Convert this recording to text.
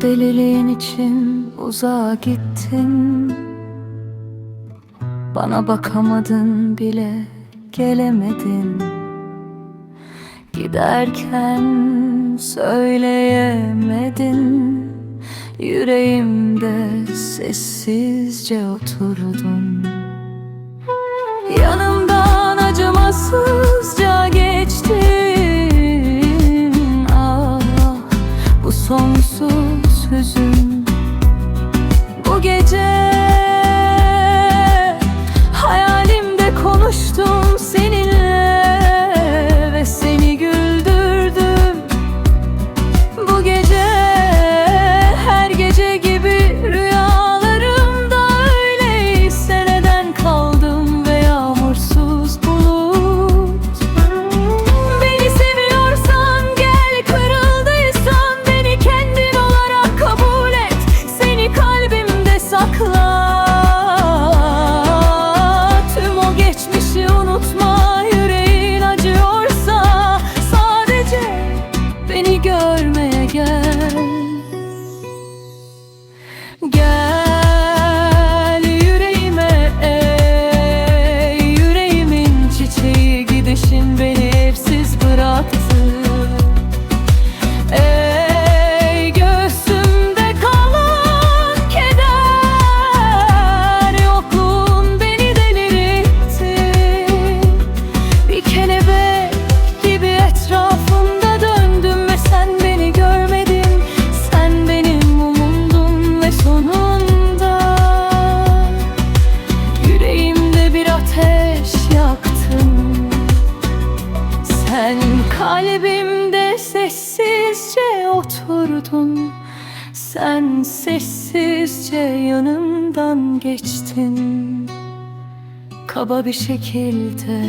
Deliliğin için uzağa gittin. Bana bakamadın bile gelemedin. Giderken söyleyemedin. Yüreğimde sessizce oturdun. Yanımdan acımasız sonsuz hüzün Bu gece hiç şey unutma. Sen kalbimde sessizce oturdun. Sen sessizce yanımdan geçtin. Kaba bir şekilde